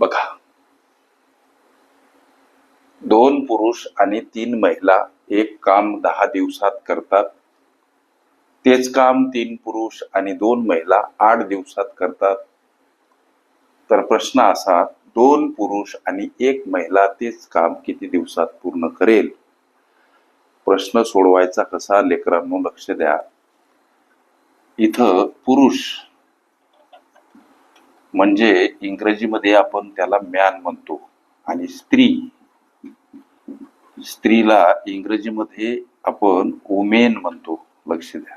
बघा. दोन पुरुष आणि तीन महिला एक काम दहा दिवसात करतात. तेच काम तीन पुरुष आणि दोन महिला आठ दिवसात करतात. तर प्रश्न असा दोन पुरुष आणि एक महिला तेच काम किती दिवसात पूर्ण करेल? प्रश्न सोडवायचा कसा? लेकरांनो लक्ष द्या. इथं पुरुष म्हणजे इंग्रजीमध्ये आपण त्याला मॅन म्हणतो. आणि स्त्री स्त्रीला इंग्रजीमध्ये आपण वुमेन म्हणतो. लक्ष द्या.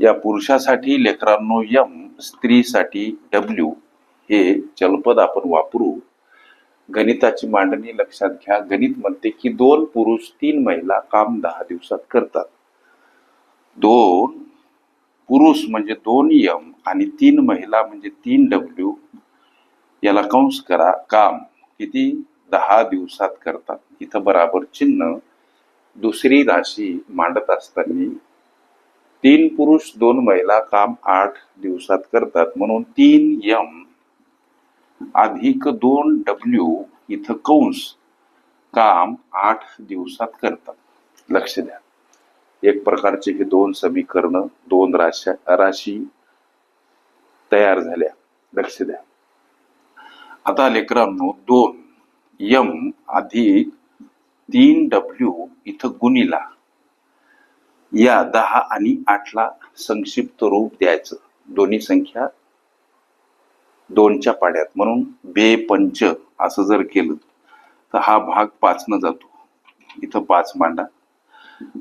या पुरुषासाठी लेकरांनो यम स्त्रीसाठी डब्ल्यू हे चलपद आपण वापरू. गणिताची मांडणी लक्षात घ्या. गणित म्हणते की दोन पुरुष तीन महिला काम दहा दिवसात करतात. दोन पुरुष म्हणजे दोन यम आणि तीन महिला म्हणजे तीन डब्ल्यू याला कंस करा काम किती? दहा दिवसात करतात. इथं बराबर चिन्ह. दुसरी राशी मांडत असताना तीन पुरुष दोन महिला काम आठ दिवसात करतात. म्हणून तीन यम अधिक दोन डब्ल्यू इथं कंस काम आठ दिवसात करतात. लक्ष द्या. एक प्रकारचे हे दोन समीकरण दोन राशा राशी तयार झाल्या. लक्ष द्या. आता लेकरांनो दोन यम अधिक तीन डब्ल्यू इथं गुणीला. या दहा आणि आठला संक्षिप्त रूप द्यायचं. दोन्ही संख्या दोनच्या पाड्यात. म्हणून बे पंच असं जर केलं तर हा भाग पाचनं जातो. इथं पाच मांडा.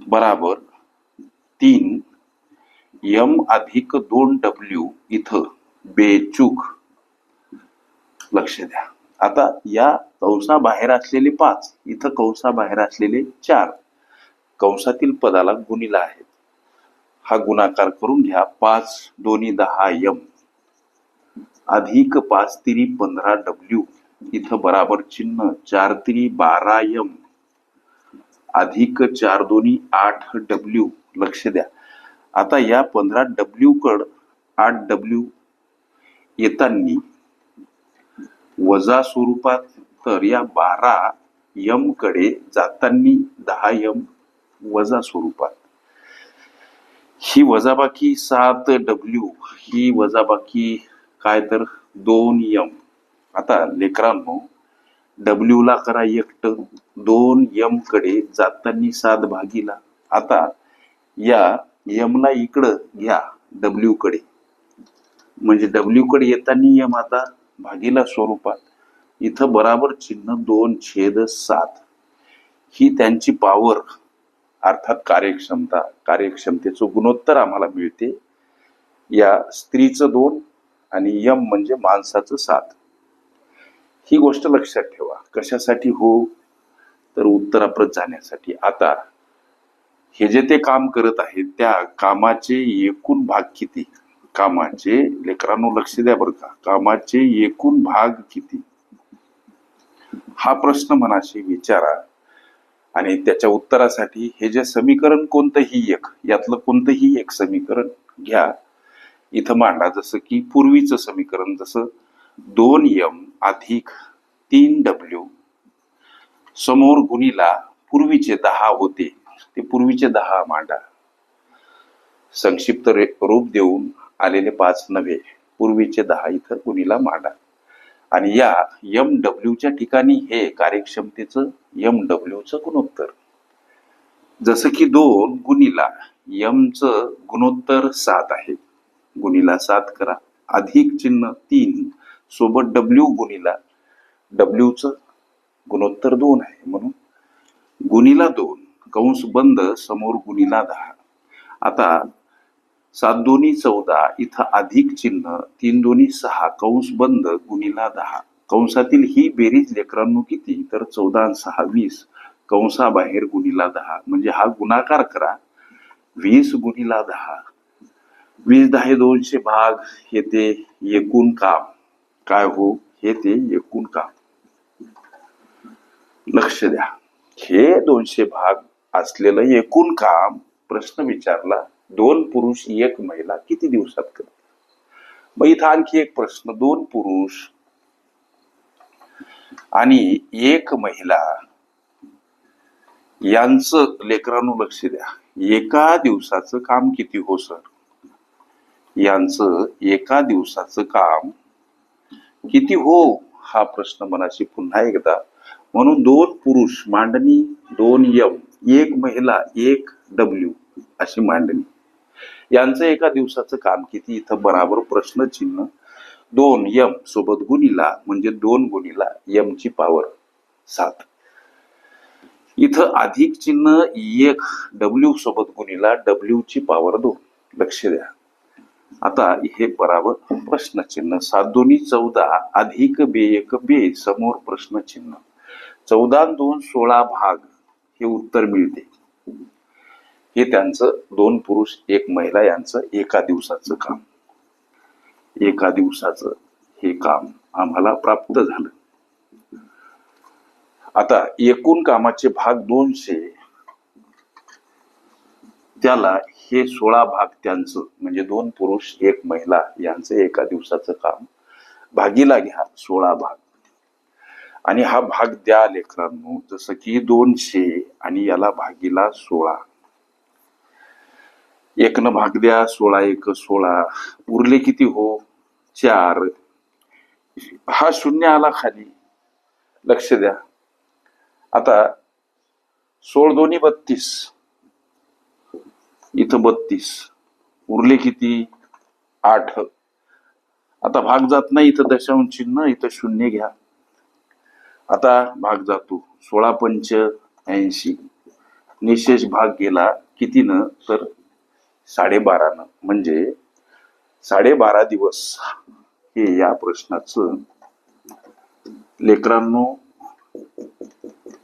बराबर तीन यम अधिक दोन डब्ल्यू इथं बेचूक. लक्ष द्या. आता या कंसाबाहेर असलेले पाच इथं कंसाबाहेर असलेले चार कंसातील पदाला गुणिला आहेत. हा गुणाकार करून घ्या. पाच दोन्ही दहा यम. अधिक पाच तिरी पंधरा डब्ल्यू. इथं बराबर चिन्ह चार तिरी बारा यम. अधिक चार दोन्ही आठ डब्ल्यू. लक्ष द्या. आता या पंधरा डब्ल्यू कड आठ डब्ल्यू येतानी. वजा स्वरूपात तर या बारा यमकडे जातानी दहा यम वजा स्वरूपात. ही वजाबाकी सात डब्ल्यू ही वजाबाकी काय तर दोन यम. आता लेकरांनो डब्ल्यू ला करा एकट दोन यमकडे जातानी सात भागीला. आता या यमला इकडं घ्या डब्ल्यू कडे. म्हणजे डब्ल्यू कडे येताना यम आता भागीला स्वरूपात. इथं बराबर चिन्ह दोन छेद सात. ही त्यांची पॉवर अर्थात कार्यक्षमता कार्यक्षमतेचं गुणोत्तर आम्हाला मिळते. या स्त्रीचं दोन आणि यम म्हणजे माणसाचं सात. ही गोष्ट लक्षात ठेवा. कशासाठी हो? तर उत्तराप्रत जाण्यासाठी. आता हे जे ते काम करत आहेत त्या कामाचे एकूण भाग किती? कामाचे लेकरांनो लक्ष द्या बरं का. कामाचे एकूण भाग किती? हा प्रश्न मनाशी विचारा आणि त्याच्या उत्तरासाठी हे जे समीकरण कोणतंही एक यातलं कोणतंही एक समीकरण घ्या. इथं मांडा जसं की पूर्वीचं समीकरण जसं दोन यम अधिक तीन डब्ल्यू समोर गुणीला पूर्वीचे दहा होते ते पूर्वीचे दहा मांडा. संक्षिप्त रूप देऊन आलेले पाच नव्हे पूर्वीचे दहा इथं गुणीला मांडा. आणि या एम डब्ल्यूच्या ठिकाणी हे कार्यक्षमतेचं एम डब्ल्यूचं गुणोत्तर. जसं की दोन गुणीला यमचं गुणोत्तर सात आहे. गुणीला सात करा. अधिक चिन्ह तीन सोबत डब्ल्यू गुणीला डब्ल्यूचं गुणोत्तर दोन आहे म्हणून. गुणीला दोन कंस बंद समोर गुणीला दहा. आता सात दोन्ही चौदा इथं अधिक चिन्ह तीन दोन्ही सहा कंस बंद गुणीला दहा. कंसातील ही बेरीज लेकरांनो किती? तर चौदा सहा वीस. कंसाबाहेर गुणीला दहा. म्हणजे हा गुणाकार करा. वीस गुणीला दहा. वीस दहा हे दोनशे भाग हे ते एकूण काम. काय हो? हे ते एकूण काम. लक्ष द्या. हे दोनशे भाग असलेलं एकूण काम प्रश्न विचारला. दोन पुरुष एक महिला किती दिवसात करतात? मग इथं आणखी एक प्रश्न दोन पुरुष आणि एक महिला यांचं लेकरांनो लक्ष द्या एका दिवसाचं काम किती हो सर? यांचं एका दिवसाचं काम किती हो? हा प्रश्न मनाशी पुन्हा एकदा. म्हणून दोन पुरुष मांडणी दोन यम एक महिला एक डब्ल्यू अशी मांडणी. यांचं एका दिवसाचं काम किती? इथं बराबर प्रश्नचिन्ह दोन यम सोबत गुणीला म्हणजे दोन गुणीला यम ची पॉवर सात. इथं अधिक चिन्ह एक डब्ल्यू सोबत गुणीला डब्ल्यू ची पॉवर दोन. लक्ष द्या. आता हे बराबर प्रश्नचिन्ह सात दोन्ही चौदा अधिक बे एक बे समोर प्रश्नचिन्ह चौदा दोन सोळा भाग हे उत्तर मिळते. हे त्यांचं दोन पुरुष एक महिला यांचं एका दिवसाचं काम. एका दिवसाचं हे काम आम्हाला प्राप्त झालं. आता एकूण कामाचे भाग दोनशे त्याला हे सोळा भाग त्यांचं म्हणजे दोन पुरुष एक महिला यांचं एका दिवसाचं काम भागीला घ्या सोळा भाग. आणि हा भाग द्या लेकरांनो जसं की दोनशे आणि याला भागीला सोळा. एकनं भाग द्या सोळा एक सोळा. उरले किती हो? चार. हा शून्य आला खाली. लक्ष द्या. आता सोळ दोन्ही बत्तीस. इथं बत्तीस. उरले किती? आठ. आता भाग जात नाही इथं दशांश चिन्ह इथं शून्य घ्या. आता भाग जातो. सोळा पंच ऐंशी. निशेष भाग गेला कितीनं? तर साडेबारानं. म्हणजे साडेबारा दिवस हे या प्रश्नाचं लेकरांनो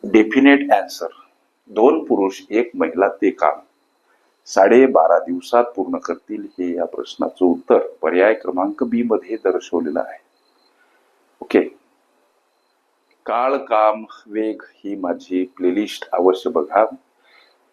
डेफिनेट अँसर दोन पुरुष एक महिला ते काम. साडेबारा दिवसात पूर्ण करतील हे या प्रश्नाचं उत्तर. पर्याय क्रमांक बी मध्ये दर्शवलेलं आहे. ओके काळ काम वेग ही माझी प्लेलिस्ट अवश्य बघा.